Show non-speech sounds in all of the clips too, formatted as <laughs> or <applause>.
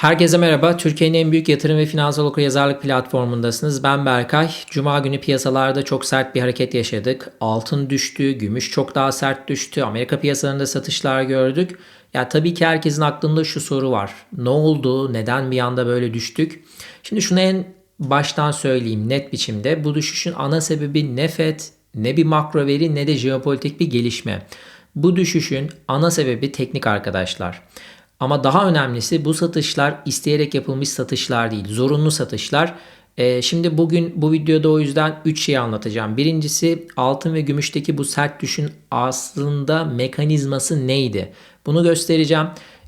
Herkese merhaba. Türkiye'nin en büyük yatırım ve finansal okuryazarlık platformundasınız. Ben Berkay. Cuma günü piyasalarda çok sert bir hareket yaşadık. Altın düştü, gümüş çok daha sert düştü. Amerika piyasalarında satışlar gördük. Ya tabii ki herkesin aklında şu soru var. Ne oldu? Neden bir anda böyle düştük? Şimdi şunu en baştan söyleyeyim net biçimde. Bu düşüşün ana sebebi ne FED, ne bir makro veri ne de jeopolitik bir gelişme. Bu düşüşün ana sebebi teknik arkadaşlar. Ama daha önemlisi bu satışlar isteyerek yapılmış satışlar değil. Zorunlu satışlar. Ee, şimdi bugün bu videoda o yüzden 3 şey anlatacağım. Birincisi altın ve gümüşteki bu sert düşün aslında mekanizması neydi? Bunu göstereceğim.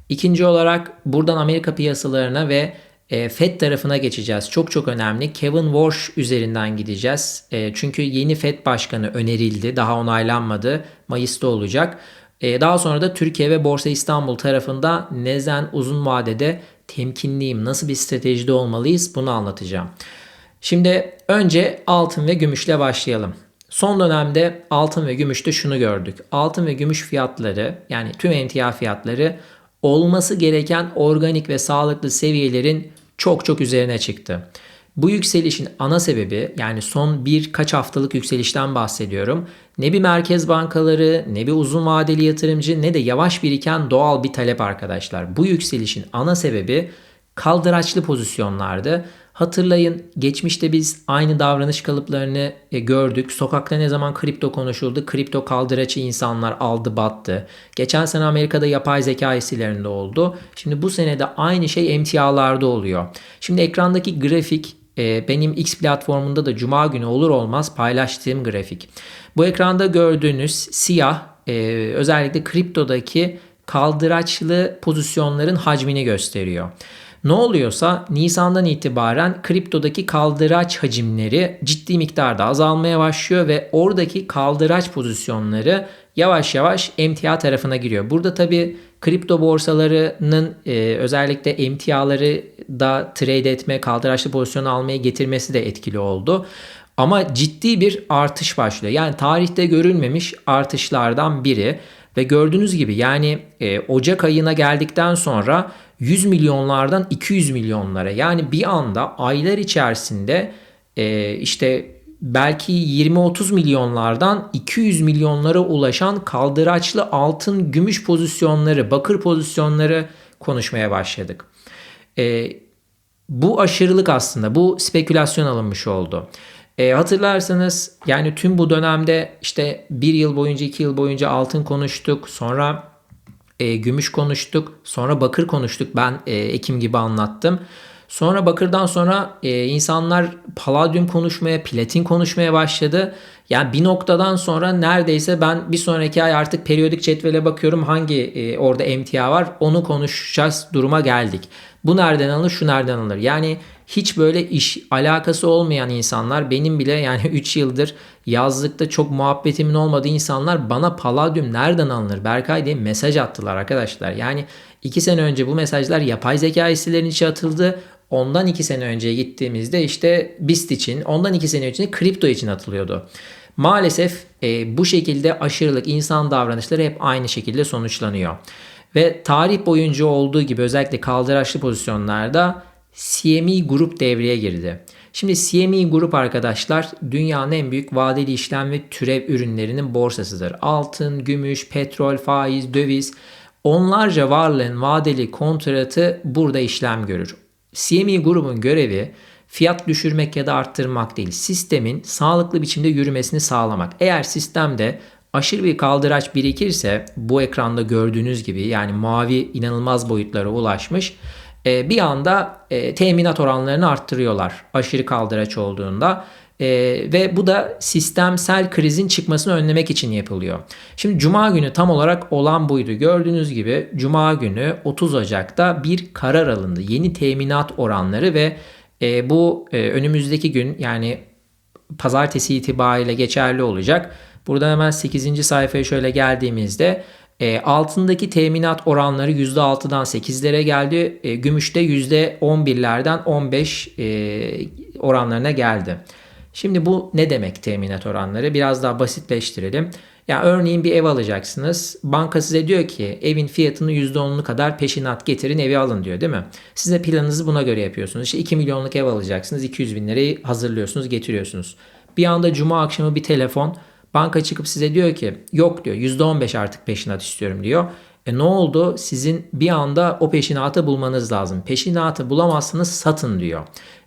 İkinci olarak buradan Amerika piyasalarına ve e, Fed tarafına geçeceğiz. Çok çok önemli. Kevin Walsh üzerinden gideceğiz. E, çünkü yeni Fed başkanı önerildi. Daha onaylanmadı. Mayıs'ta olacak. Ee, daha sonra da Türkiye ve Borsa İstanbul tarafında nezen uzun vadede temkinliyim, nasıl bir stratejide olmalıyız bunu anlatacağım. Şimdi önce altın ve gümüşle başlayalım. Son dönemde altın ve gümüşte şunu gördük. Altın ve gümüş fiyatları yani tüm emtia fiyatları olması gereken organik ve sağlıklı seviyelerin çok çok üzerine çıktı. Bu yükselişin ana sebebi yani son birkaç haftalık yükselişten bahsediyorum. Ne bir merkez bankaları ne bir uzun vadeli yatırımcı ne de yavaş biriken doğal bir talep arkadaşlar. Bu yükselişin ana sebebi kaldıraçlı pozisyonlardı. Hatırlayın geçmişte biz aynı davranış kalıplarını e, gördük. Sokakta ne zaman kripto konuşuldu? Kripto kaldıraçı insanlar aldı battı. Geçen sene Amerika'da yapay zeka esilerinde oldu. Şimdi bu sene de aynı şey emtialarda oluyor. Şimdi ekrandaki grafik e, benim X platformunda da cuma günü olur olmaz paylaştığım grafik. Bu ekranda gördüğünüz siyah e, özellikle kriptodaki kaldıraçlı pozisyonların hacmini gösteriyor. Ne oluyorsa Nisan'dan itibaren kriptodaki kaldıraç hacimleri ciddi miktarda azalmaya başlıyor ve oradaki kaldıraç pozisyonları yavaş yavaş emtia tarafına giriyor. Burada tabi kripto borsalarının e, özellikle emtiaları da trade etme, kaldıraçlı pozisyon almaya getirmesi de etkili oldu. Ama ciddi bir artış başlıyor. Yani tarihte görülmemiş artışlardan biri. Ve gördüğünüz gibi yani e, Ocak ayına geldikten sonra 100 milyonlardan 200 milyonlara yani bir anda aylar içerisinde e, işte belki 20-30 milyonlardan 200 milyonlara ulaşan kaldıraçlı altın gümüş pozisyonları, bakır pozisyonları konuşmaya başladık. E, bu aşırılık aslında bu spekülasyon alınmış oldu. E, hatırlarsanız yani tüm bu dönemde işte bir yıl boyunca iki yıl boyunca altın konuştuk. Sonra e, gümüş konuştuk. Sonra bakır konuştuk. Ben e, Ekim gibi anlattım. Sonra bakırdan sonra e, insanlar paladyum konuşmaya, platin konuşmaya başladı. Yani bir noktadan sonra neredeyse ben bir sonraki ay artık periyodik cetvele bakıyorum hangi e, orada emtia var onu konuşacağız duruma geldik. Bu nereden alınır, şu nereden alınır? Yani hiç böyle iş alakası olmayan insanlar benim bile yani <laughs> 3 yıldır yazlıkta çok muhabbetimin olmadığı insanlar bana paladyum nereden alınır Berkay diye mesaj attılar arkadaşlar. Yani 2 sene önce bu mesajlar yapay zeka hisselerinin içine atıldı. Ondan 2 sene önceye gittiğimizde işte BIST için, ondan 2 sene önce kripto için atılıyordu. Maalesef e, bu şekilde aşırılık insan davranışları hep aynı şekilde sonuçlanıyor. Ve tarih boyunca olduğu gibi özellikle kaldıraçlı pozisyonlarda CME grup devreye girdi. Şimdi CME grup arkadaşlar dünyanın en büyük vadeli işlem ve türev ürünlerinin borsasıdır. Altın, gümüş, petrol, faiz, döviz onlarca varlığın vadeli kontratı burada işlem görür. CME grubun görevi fiyat düşürmek ya da arttırmak değil. Sistemin sağlıklı biçimde yürümesini sağlamak. Eğer sistemde aşırı bir kaldıraç birikirse bu ekranda gördüğünüz gibi yani mavi inanılmaz boyutlara ulaşmış e, bir anda e, teminat oranlarını arttırıyorlar aşırı kaldıraç olduğunda. E, ve bu da sistemsel krizin çıkmasını önlemek için yapılıyor. Şimdi Cuma günü tam olarak olan buydu. Gördüğünüz gibi Cuma günü 30 Ocak'ta bir karar alındı. Yeni teminat oranları ve e, bu e, önümüzdeki gün yani pazartesi itibariyle geçerli olacak. Burada hemen 8. sayfaya şöyle geldiğimizde e, altındaki teminat oranları %6'dan 8'lere geldi. E, gümüşte %11'lerden 15 e, oranlarına geldi. Şimdi bu ne demek teminat oranları? Biraz daha basitleştirelim. Yani örneğin bir ev alacaksınız. Banka size diyor ki evin fiyatını %10'unu kadar peşinat getirin evi alın diyor değil mi? Siz de planınızı buna göre yapıyorsunuz. İşte 2 milyonluk ev alacaksınız. 200 bin lirayı hazırlıyorsunuz getiriyorsunuz. Bir anda cuma akşamı bir telefon banka çıkıp size diyor ki yok diyor %15 artık peşinat istiyorum diyor. E ne oldu? Sizin bir anda o peşinatı bulmanız lazım. Peşinatı bulamazsınız satın diyor.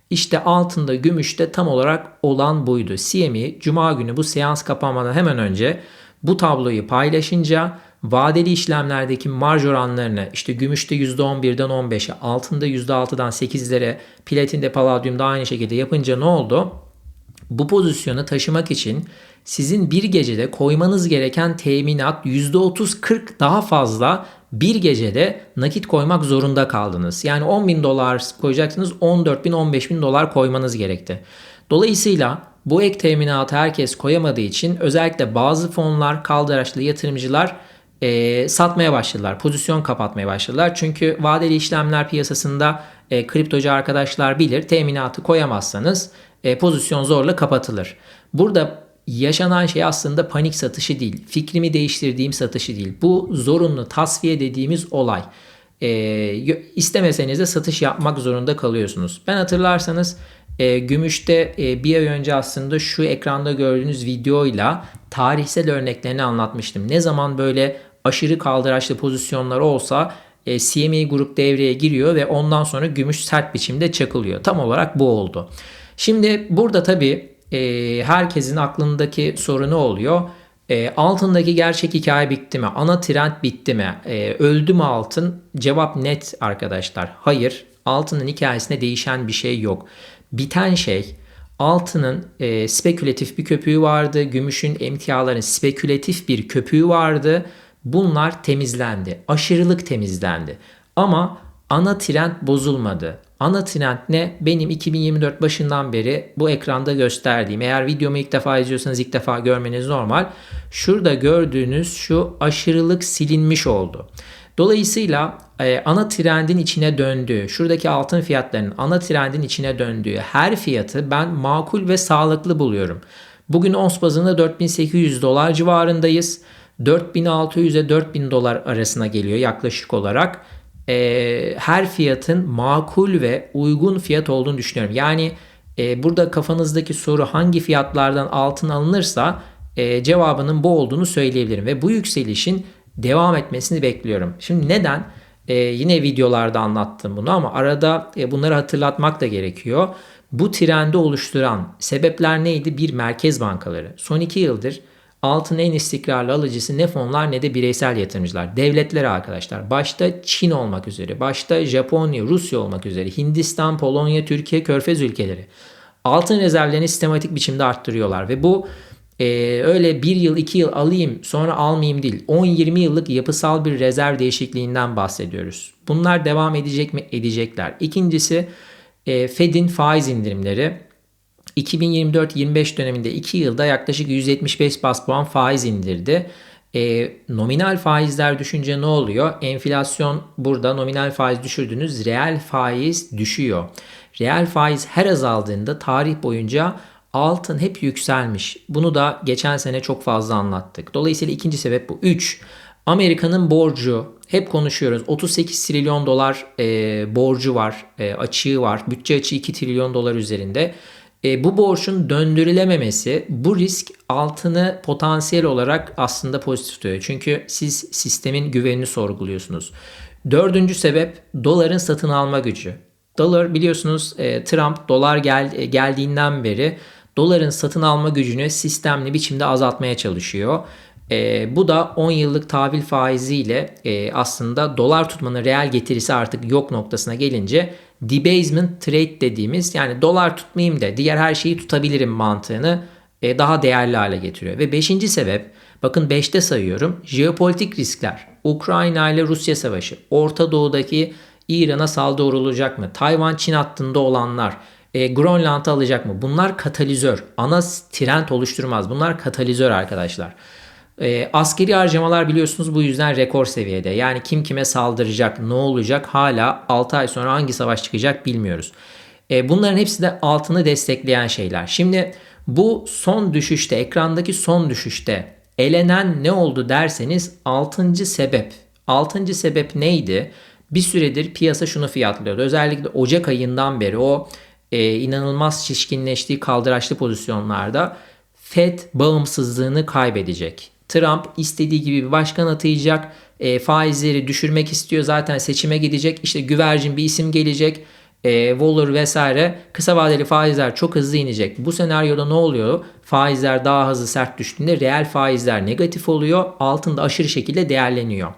İşte altında gümüşte tam olarak olan buydu. CME Cuma günü bu seans kapanmadan hemen önce bu tabloyu paylaşınca vadeli işlemlerdeki marj oranlarını işte gümüşte %11'den 15'e, altında %6'dan 8'lere, platinde, paladyumda aynı şekilde yapınca ne oldu? Bu pozisyonu taşımak için sizin bir gecede koymanız gereken teminat %30-40 daha fazla bir gecede nakit koymak zorunda kaldınız. Yani 10 bin dolar koyacaksınız 14 bin 15 bin dolar koymanız gerekti. Dolayısıyla bu ek teminatı herkes koyamadığı için özellikle bazı fonlar, kaldıraçlı yatırımcılar e, satmaya başladılar. Pozisyon kapatmaya başladılar. Çünkü vadeli işlemler piyasasında e, kriptocu arkadaşlar bilir teminatı koyamazsanız e, pozisyon zorla kapatılır. Burada yaşanan şey aslında panik satışı değil. Fikrimi değiştirdiğim satışı değil. Bu zorunlu tasfiye dediğimiz olay. E, istemeseniz de satış yapmak zorunda kalıyorsunuz. Ben hatırlarsanız e, Gümüş'te e, bir ay önce aslında şu ekranda gördüğünüz videoyla tarihsel örneklerini anlatmıştım. Ne zaman böyle aşırı kaldıraçlı pozisyonlar olsa e, CME grup devreye giriyor ve ondan sonra gümüş sert biçimde çakılıyor. Tam olarak bu oldu. Şimdi burada tabii e, herkesin aklındaki soru ne oluyor? E, altındaki gerçek hikaye bitti mi? Ana trend bitti mi? E, öldü mü altın? Cevap net arkadaşlar. Hayır. Altının hikayesinde değişen bir şey yok. Biten şey altının e, spekülatif bir köpüğü vardı. Gümüşün emtiaların spekülatif bir köpüğü vardı. Bunlar temizlendi. Aşırılık temizlendi. Ama ana trend bozulmadı. Ana trend ne? Benim 2024 başından beri bu ekranda gösterdiğim. Eğer videomu ilk defa izliyorsanız ilk defa görmeniz normal. Şurada gördüğünüz şu aşırılık silinmiş oldu. Dolayısıyla e, ana trendin içine döndüğü, şuradaki altın fiyatlarının ana trendin içine döndüğü her fiyatı ben makul ve sağlıklı buluyorum. Bugün ons bazında 4800 dolar civarındayız. 4600'e 4000 dolar arasına geliyor yaklaşık olarak e, her fiyatın makul ve uygun fiyat olduğunu düşünüyorum. Yani e, burada kafanızdaki soru hangi fiyatlardan altın alınırsa e, cevabının bu olduğunu söyleyebilirim. Ve bu yükselişin devam etmesini bekliyorum. Şimdi neden? E, yine videolarda anlattım bunu ama arada e, bunları hatırlatmak da gerekiyor. Bu trendi oluşturan sebepler neydi? Bir merkez bankaları. Son iki yıldır altın en istikrarlı alıcısı ne fonlar ne de bireysel yatırımcılar. Devletler arkadaşlar. Başta Çin olmak üzere, başta Japonya, Rusya olmak üzere, Hindistan, Polonya, Türkiye, Körfez ülkeleri. Altın rezervlerini sistematik biçimde arttırıyorlar ve bu e, öyle bir yıl iki yıl alayım sonra almayayım değil. 10-20 yıllık yapısal bir rezerv değişikliğinden bahsediyoruz. Bunlar devam edecek mi? Edecekler. İkincisi e, Fed'in faiz indirimleri. 2024-25 döneminde 2 yılda yaklaşık 175 bas puan faiz indirdi. E, nominal faizler düşünce ne oluyor? Enflasyon burada nominal faiz düşürdünüz, reel faiz düşüyor. Reel faiz her azaldığında tarih boyunca altın hep yükselmiş. Bunu da geçen sene çok fazla anlattık. Dolayısıyla ikinci sebep bu. 3. Amerika'nın borcu hep konuşuyoruz. 38 trilyon dolar e, borcu var, e, açığı var. Bütçe açığı 2 trilyon dolar üzerinde. E, bu borçun döndürülememesi bu risk altını potansiyel olarak aslında pozitif tutuyor. Çünkü siz sistemin güvenini sorguluyorsunuz. Dördüncü sebep doların satın alma gücü. Dolar biliyorsunuz e, Trump dolar gel, e, geldiğinden beri doların satın alma gücünü sistemli biçimde azaltmaya çalışıyor. E, bu da 10 yıllık tahvil faiziyle e, aslında dolar tutmanın reel getirisi artık yok noktasına gelince debasement trade dediğimiz yani dolar tutmayayım da diğer her şeyi tutabilirim mantığını e, daha değerli hale getiriyor. Ve beşinci sebep bakın beşte sayıyorum jeopolitik riskler. Ukrayna ile Rusya savaşı, Orta Doğu'daki İran'a saldırı olacak mı? Tayvan-Çin hattında olanlar, e, Grönland'ı alacak mı? Bunlar katalizör. Ana trend oluşturmaz. Bunlar katalizör arkadaşlar. E, askeri harcamalar biliyorsunuz bu yüzden rekor seviyede. Yani kim kime saldıracak, ne olacak hala 6 ay sonra hangi savaş çıkacak bilmiyoruz. E, bunların hepsi de altını destekleyen şeyler. Şimdi bu son düşüşte, ekrandaki son düşüşte Elenen ne oldu derseniz 6. sebep. 6. sebep neydi? Bir süredir piyasa şunu fiyatlıyordu. Özellikle Ocak ayından beri o e, inanılmaz şişkinleştiği kaldıraçlı pozisyonlarda Fed bağımsızlığını kaybedecek. Trump istediği gibi bir başkan atayacak. E, faizleri düşürmek istiyor. Zaten seçime gidecek. İşte güvercin bir isim gelecek. E, Waller vesaire. Kısa vadeli faizler çok hızlı inecek. Bu senaryoda ne oluyor? Faizler daha hızlı sert düştüğünde reel faizler negatif oluyor. Altında aşırı şekilde değerleniyor.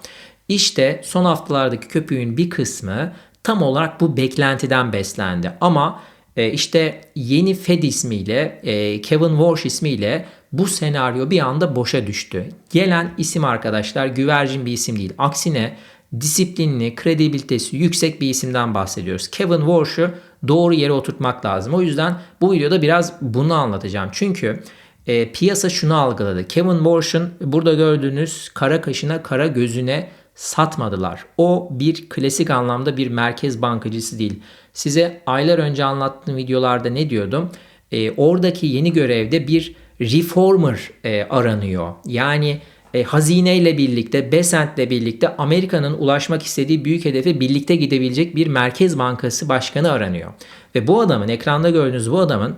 İşte son haftalardaki köpüğün bir kısmı tam olarak bu beklentiden beslendi. Ama e, işte yeni Fed ismiyle, e, Kevin Walsh ismiyle bu senaryo bir anda boşa düştü. Gelen isim arkadaşlar güvercin bir isim değil. Aksine disiplinli, kredibilitesi yüksek bir isimden bahsediyoruz. Kevin Walsh'u doğru yere oturtmak lazım. O yüzden bu videoda biraz bunu anlatacağım. Çünkü e, piyasa şunu algıladı. Kevin Walsh'ın burada gördüğünüz kara kaşına, kara gözüne satmadılar. O bir klasik anlamda bir merkez bankacısı değil. Size aylar önce anlattığım videolarda ne diyordum? E, oradaki yeni görevde bir reformer e, aranıyor. Yani e, hazineyle birlikte, Besant'le birlikte Amerika'nın ulaşmak istediği büyük hedefe birlikte gidebilecek bir merkez bankası başkanı aranıyor. Ve bu adamın, ekranda gördüğünüz bu adamın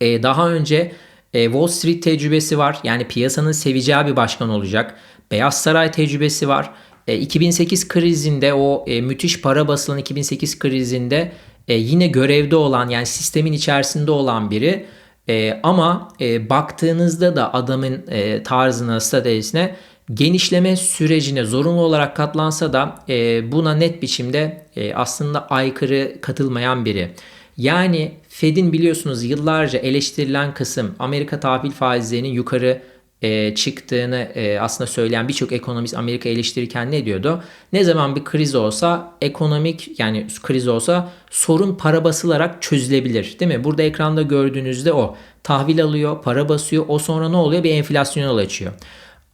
e, daha önce e, Wall Street tecrübesi var. Yani piyasanın seveceği bir başkan olacak. Beyaz Saray tecrübesi var. E, 2008 krizinde o e, müthiş para basılan 2008 krizinde e, yine görevde olan yani sistemin içerisinde olan biri. E, ama e, baktığınızda da adamın e, tarzına, stratejisine genişleme sürecine zorunlu olarak katlansa da e, buna net biçimde e, aslında aykırı katılmayan biri. Yani Fed'in biliyorsunuz yıllarca eleştirilen kısım Amerika tahvil faizlerinin yukarı e, çıktığını e, aslında söyleyen birçok ekonomist Amerika eleştirirken ne diyordu? Ne zaman bir kriz olsa ekonomik yani kriz olsa sorun para basılarak çözülebilir değil mi? Burada ekranda gördüğünüzde o tahvil alıyor, para basıyor. O sonra ne oluyor? Bir enflasyon yol açıyor.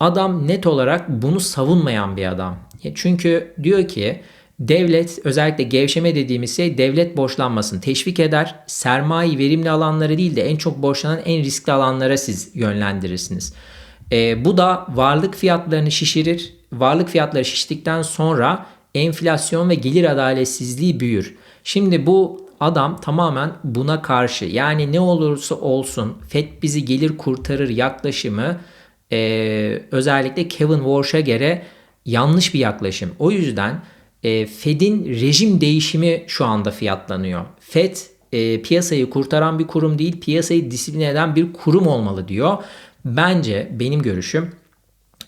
Adam net olarak bunu savunmayan bir adam. Çünkü diyor ki Devlet özellikle gevşeme dediğimiz şey devlet borçlanmasını teşvik eder. Sermaye verimli alanları değil de en çok borçlanan en riskli alanlara siz yönlendirirsiniz. E, bu da varlık fiyatlarını şişirir. Varlık fiyatları şiştikten sonra enflasyon ve gelir adaletsizliği büyür. Şimdi bu adam tamamen buna karşı yani ne olursa olsun FED bizi gelir kurtarır yaklaşımı e, özellikle Kevin Walsh'a göre yanlış bir yaklaşım. O yüzden e, Fed'in rejim değişimi şu anda fiyatlanıyor. Fed e, piyasayı kurtaran bir kurum değil, piyasayı disiplin eden bir kurum olmalı diyor. Bence benim görüşüm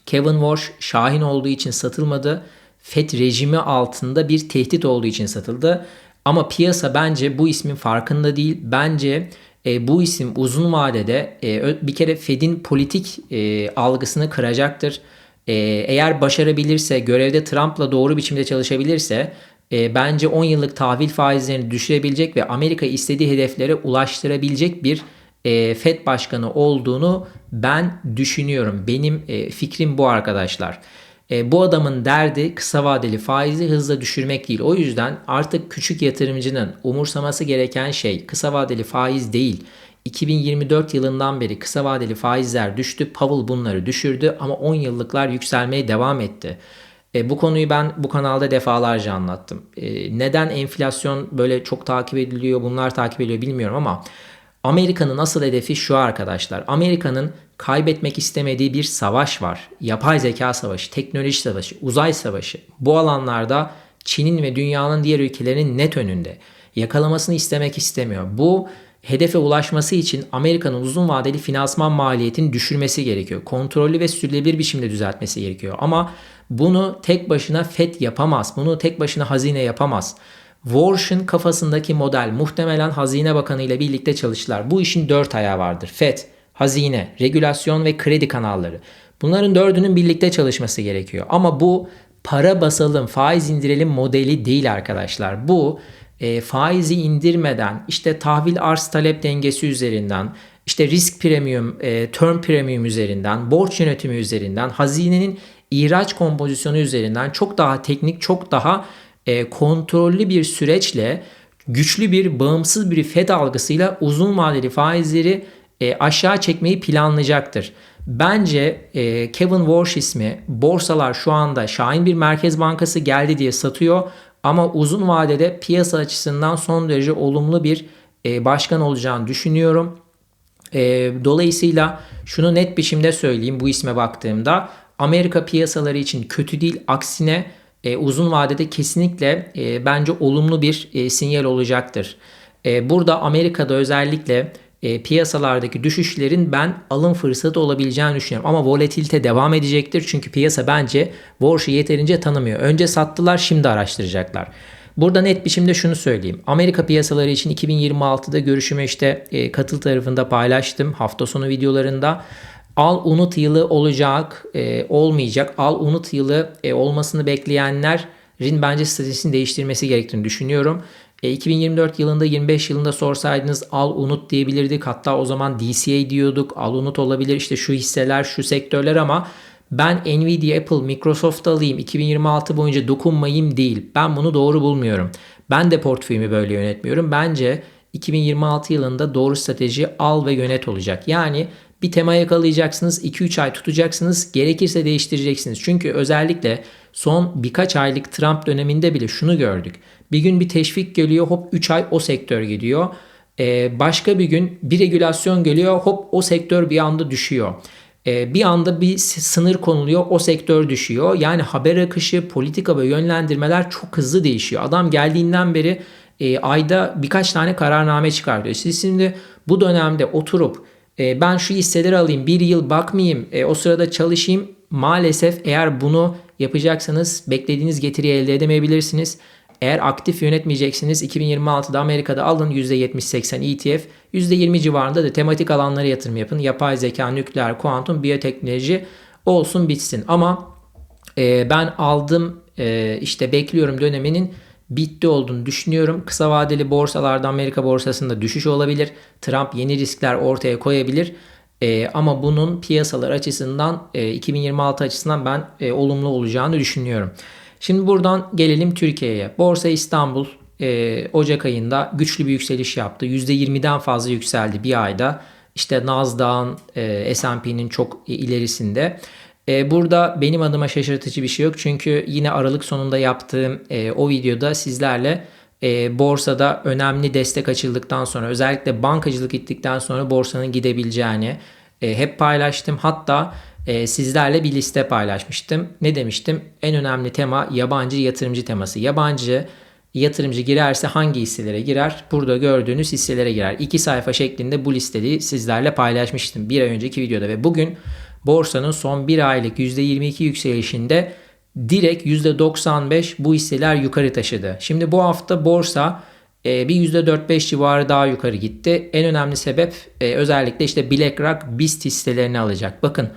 Kevin Walsh Şahin olduğu için satılmadı. FED rejimi altında bir tehdit olduğu için satıldı. Ama piyasa bence bu ismin farkında değil. Bence e, bu isim uzun vadede e, bir kere Fed'in politik e, algısını kıracaktır. E, eğer başarabilirse, görevde Trump'la doğru biçimde çalışabilirse e, bence 10 yıllık tahvil faizlerini düşürebilecek ve Amerika istediği hedeflere ulaştırabilecek bir e, FED başkanı olduğunu ben düşünüyorum. Benim e, fikrim bu arkadaşlar. E, bu adamın derdi kısa vadeli faizi hızla düşürmek değil. O yüzden artık küçük yatırımcının umursaması gereken şey kısa vadeli faiz değil. 2024 yılından beri kısa vadeli faizler düştü. Powell bunları düşürdü ama 10 yıllıklar yükselmeye devam etti. E, bu konuyu ben bu kanalda defalarca anlattım. E, neden enflasyon böyle çok takip ediliyor, bunlar takip ediliyor bilmiyorum ama Amerika'nın asıl hedefi şu arkadaşlar. Amerika'nın kaybetmek istemediği bir savaş var. Yapay zeka savaşı, teknoloji savaşı, uzay savaşı. Bu alanlarda Çin'in ve dünyanın diğer ülkelerinin net önünde. Yakalamasını istemek istemiyor. Bu hedefe ulaşması için Amerika'nın uzun vadeli finansman maliyetini düşürmesi gerekiyor. Kontrollü ve sürdürülebilir biçimde düzeltmesi gerekiyor. Ama bunu tek başına FED yapamaz. Bunu tek başına hazine yapamaz. Warsh'ın kafasındaki model muhtemelen Hazine Bakanı ile birlikte çalıştılar. Bu işin dört ayağı vardır. FED, hazine, regülasyon ve kredi kanalları. Bunların dördünün birlikte çalışması gerekiyor. Ama bu para basalım, faiz indirelim modeli değil arkadaşlar. Bu e, faizi indirmeden işte tahvil arz talep dengesi üzerinden işte risk premium, e, term premium üzerinden, borç yönetimi üzerinden, hazinenin ihraç kompozisyonu üzerinden çok daha teknik, çok daha e, kontrollü bir süreçle güçlü bir bağımsız bir FED algısıyla uzun vadeli faizleri e, aşağı çekmeyi planlayacaktır. Bence e, Kevin Walsh ismi borsalar şu anda Şahin bir merkez bankası geldi diye satıyor ama uzun vadede piyasa açısından son derece olumlu bir e, başkan olacağını düşünüyorum. E, dolayısıyla şunu net biçimde söyleyeyim bu isme baktığımda Amerika piyasaları için kötü değil aksine e, uzun vadede kesinlikle e, bence olumlu bir e, sinyal olacaktır. Burada Amerika'da özellikle piyasalardaki düşüşlerin ben alım fırsatı olabileceğini düşünüyorum. Ama volatilite devam edecektir. Çünkü piyasa bence Warsh'ı yeterince tanımıyor. Önce sattılar şimdi araştıracaklar. Burada net biçimde şunu söyleyeyim. Amerika piyasaları için 2026'da görüşümü işte e, katıl tarafında paylaştım hafta sonu videolarında. Al unut yılı olacak, e, olmayacak. Al unut yılı e, olmasını bekleyenlerin bence stratejisini değiştirmesi gerektiğini düşünüyorum. E, 2024 yılında 25 yılında sorsaydınız al unut diyebilirdik. Hatta o zaman DCA diyorduk. Al unut olabilir işte şu hisseler şu sektörler ama ben Nvidia, Apple, Microsoft alayım 2026 boyunca dokunmayayım değil. Ben bunu doğru bulmuyorum. Ben de portföyümü böyle yönetmiyorum. Bence 2026 yılında doğru strateji al ve yönet olacak. Yani bir tema yakalayacaksınız, 2-3 ay tutacaksınız, gerekirse değiştireceksiniz. Çünkü özellikle son birkaç aylık Trump döneminde bile şunu gördük. Bir gün bir teşvik geliyor, hop 3 ay o sektör gidiyor. Ee, başka bir gün bir regülasyon geliyor, hop o sektör bir anda düşüyor. Ee, bir anda bir sınır konuluyor, o sektör düşüyor. Yani haber akışı, politika ve yönlendirmeler çok hızlı değişiyor. Adam geldiğinden beri e, ayda birkaç tane kararname çıkartıyor. Siz şimdi bu dönemde oturup e, ben şu hisseleri alayım bir yıl bakmayayım e, o sırada çalışayım maalesef eğer bunu yapacaksanız beklediğiniz getiriyi elde edemeyebilirsiniz. Eğer aktif yönetmeyeceksiniz 2026'da Amerika'da alın %70-80 ETF %20 civarında da tematik alanlara yatırım yapın. Yapay zeka, nükleer, kuantum, biyoteknoloji olsun bitsin. Ama e, ben aldım e, işte bekliyorum döneminin bitti olduğunu düşünüyorum. Kısa vadeli borsalarda Amerika borsasında düşüş olabilir. Trump yeni riskler ortaya koyabilir. E, ama bunun piyasalar açısından e, 2026 açısından ben e, olumlu olacağını düşünüyorum. Şimdi buradan gelelim Türkiye'ye. Borsa İstanbul e, Ocak ayında güçlü bir yükseliş yaptı. %20'den fazla yükseldi bir ayda. İşte Nasdaq'ın, e, S&P'nin çok ilerisinde. E, burada benim adıma şaşırtıcı bir şey yok. Çünkü yine Aralık sonunda yaptığım e, o videoda sizlerle e, borsada önemli destek açıldıktan sonra özellikle bankacılık gittikten sonra borsanın gidebileceğini e, hep paylaştım. Hatta e, sizlerle bir liste paylaşmıştım. Ne demiştim? En önemli tema yabancı yatırımcı teması. Yabancı yatırımcı girerse hangi hisselere girer? Burada gördüğünüz hisselere girer. İki sayfa şeklinde bu listeyi sizlerle paylaşmıştım bir ay önceki videoda ve bugün borsanın son bir aylık %22 yükselişinde direkt %95 bu hisseler yukarı taşıdı. Şimdi bu hafta borsa e, bir %4-5 civarı daha yukarı gitti. En önemli sebep e, özellikle işte BlackRock BIST hisselerini alacak. Bakın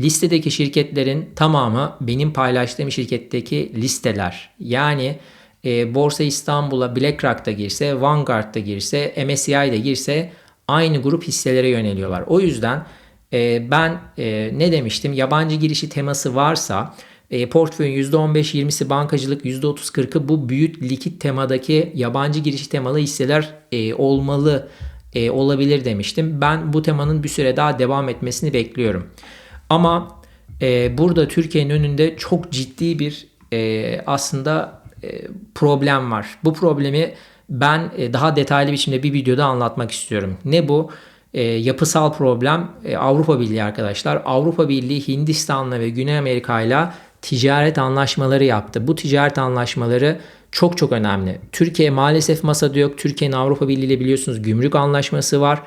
listedeki şirketlerin tamamı benim paylaştığım şirketteki listeler. Yani e, Borsa İstanbul'a BlackRock da girse, Vanguard da girse, MSCI de girse aynı grup hisselere yöneliyorlar. O yüzden e, ben e, ne demiştim? Yabancı girişi teması varsa e, portföyün %15-20'si bankacılık, %30-40'ı bu büyük likit temadaki yabancı girişi temalı hisseler e, olmalı olabilir demiştim. Ben bu temanın bir süre daha devam etmesini bekliyorum. Ama burada Türkiye'nin önünde çok ciddi bir aslında problem var. Bu problemi ben daha detaylı biçimde bir videoda anlatmak istiyorum. Ne bu? E, yapısal problem e, Avrupa Birliği arkadaşlar. Avrupa Birliği Hindistan'la ve Güney Amerika ile ticaret anlaşmaları yaptı. Bu ticaret anlaşmaları çok çok önemli. Türkiye maalesef masada yok. Türkiye'nin Avrupa Birliği ile biliyorsunuz gümrük anlaşması var.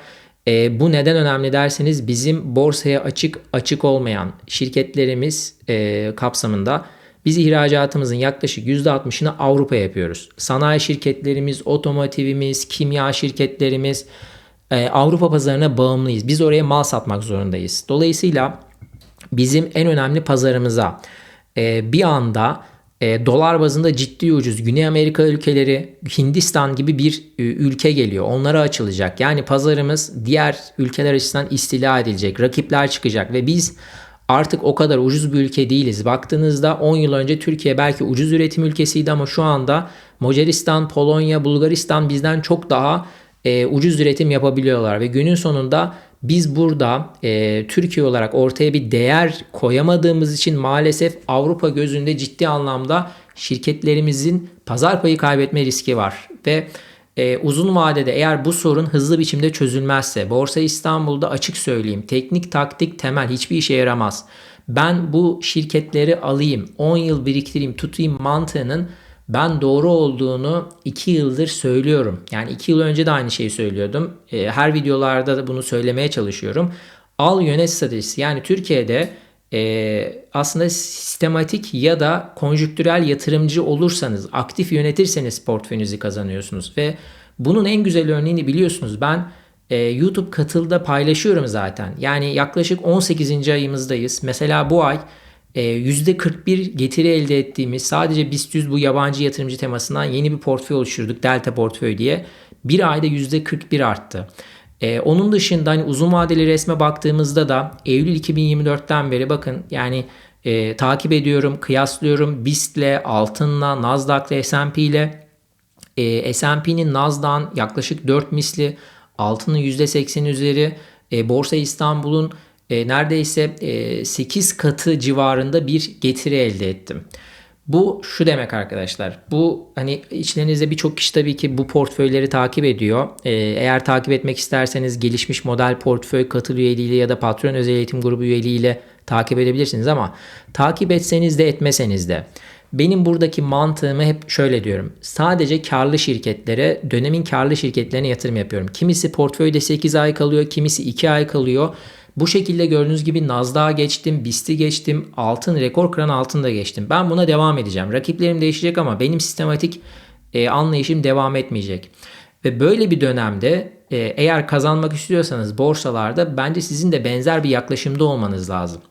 E, bu neden önemli derseniz bizim borsaya açık açık olmayan şirketlerimiz e, kapsamında biz ihracatımızın yaklaşık %60'ını Avrupa yapıyoruz. Sanayi şirketlerimiz, otomotivimiz, kimya şirketlerimiz e, Avrupa pazarına bağımlıyız. Biz oraya mal satmak zorundayız. Dolayısıyla bizim en önemli pazarımıza e, bir anda e, dolar bazında ciddi ucuz Güney Amerika ülkeleri Hindistan gibi bir e, ülke geliyor. Onlara açılacak. Yani pazarımız diğer ülkeler açısından istila edilecek. Rakipler çıkacak ve biz artık o kadar ucuz bir ülke değiliz. Baktığınızda 10 yıl önce Türkiye belki ucuz üretim ülkesiydi ama şu anda Macaristan, Polonya, Bulgaristan bizden çok daha e, ucuz üretim yapabiliyorlar ve günün sonunda Biz burada e, Türkiye olarak ortaya bir değer koyamadığımız için maalesef Avrupa gözünde ciddi anlamda şirketlerimizin pazar payı kaybetme riski var. Ve e, uzun vadede eğer bu sorun hızlı biçimde çözülmezse Borsa İstanbul'da açık söyleyeyim teknik taktik temel hiçbir işe yaramaz. Ben bu şirketleri alayım 10 yıl biriktireyim tutayım mantığının ben doğru olduğunu 2 yıldır söylüyorum. Yani 2 yıl önce de aynı şeyi söylüyordum. E, her videolarda da bunu söylemeye çalışıyorum. Al yönet stratejisi yani Türkiye'de e, aslında sistematik ya da konjüktürel yatırımcı olursanız, aktif yönetirseniz portföyünüzü kazanıyorsunuz. Ve bunun en güzel örneğini biliyorsunuz. Ben e, YouTube katılda paylaşıyorum zaten. Yani yaklaşık 18. ayımızdayız. Mesela bu ay %41 getiri elde ettiğimiz sadece BIST 100 bu yabancı yatırımcı temasından yeni bir portföy oluşturduk. Delta portföy diye. Bir ayda %41 arttı. Ee, onun dışında hani uzun vadeli resme baktığımızda da Eylül 2024'ten beri bakın yani e, takip ediyorum, kıyaslıyorum BIST'le, altınla, Nasdaq'la, S&P ile. E, S&P'nin Nasdaq'ın yaklaşık 4 misli, altının %80 üzeri, e, Borsa İstanbul'un e, neredeyse e, 8 katı civarında bir getiri elde ettim. Bu şu demek arkadaşlar. Bu hani içlerinizde birçok kişi tabii ki bu portföyleri takip ediyor. Ee, eğer takip etmek isterseniz gelişmiş model portföy katıl üyeliğiyle ya da patron özel eğitim grubu üyeliğiyle takip edebilirsiniz ama takip etseniz de etmeseniz de benim buradaki mantığımı hep şöyle diyorum. Sadece karlı şirketlere, dönemin karlı şirketlerine yatırım yapıyorum. Kimisi portföyde 8 ay kalıyor, kimisi 2 ay kalıyor. Bu şekilde gördüğünüz gibi Nasdaq'a geçtim, BIST'i geçtim, altın rekor kıran altın da geçtim. Ben buna devam edeceğim. Rakiplerim değişecek ama benim sistematik e, anlayışım devam etmeyecek. Ve böyle bir dönemde e, eğer kazanmak istiyorsanız borsalarda bence sizin de benzer bir yaklaşımda olmanız lazım.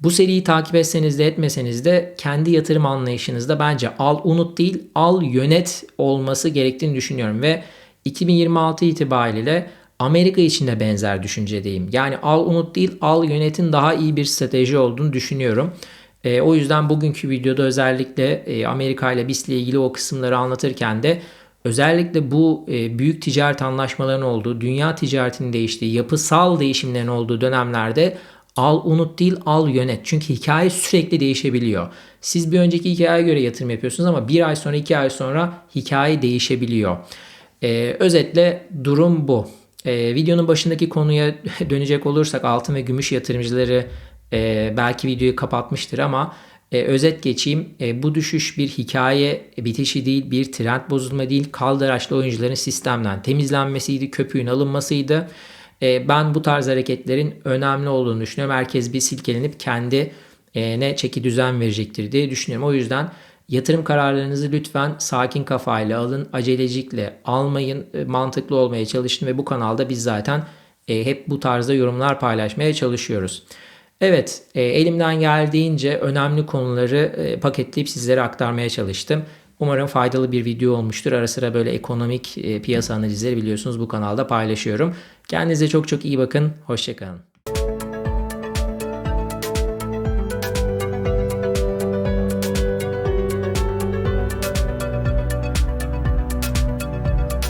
Bu seriyi takip etseniz de etmeseniz de kendi yatırım anlayışınızda bence al unut değil al yönet olması gerektiğini düşünüyorum ve 2026 itibariyle Amerika için de benzer düşüncedeyim. Yani al unut değil al yönetin daha iyi bir strateji olduğunu düşünüyorum. E, o yüzden bugünkü videoda özellikle e, Amerika ile BIST ile ilgili o kısımları anlatırken de özellikle bu e, büyük ticaret anlaşmalarının olduğu, dünya ticaretinin değiştiği, yapısal değişimlerin olduğu dönemlerde al unut değil al yönet. Çünkü hikaye sürekli değişebiliyor. Siz bir önceki hikayeye göre yatırım yapıyorsunuz ama bir ay sonra iki ay sonra hikaye değişebiliyor. Ee, özetle durum bu. E, videonun başındaki konuya <laughs> dönecek olursak altın ve gümüş yatırımcıları e, belki videoyu kapatmıştır ama e, özet geçeyim. E, bu düşüş bir hikaye bitişi değil, bir trend bozulma değil. Kaldıraçlı oyuncuların sistemden temizlenmesiydi, köpüğün alınmasıydı. E, ben bu tarz hareketlerin önemli olduğunu düşünüyorum. Herkes bir silkelenip kendi e, ne çeki düzen verecektir diye düşünüyorum. O yüzden Yatırım kararlarınızı lütfen sakin kafayla alın. Acelecikle almayın. E, mantıklı olmaya çalışın ve bu kanalda biz zaten e, hep bu tarzda yorumlar paylaşmaya çalışıyoruz. Evet, e, elimden geldiğince önemli konuları paketleyip sizlere aktarmaya çalıştım. Umarım faydalı bir video olmuştur. Ara sıra böyle ekonomik piyasa analizleri biliyorsunuz bu kanalda paylaşıyorum. Kendinize çok çok iyi bakın. Hoşçakalın.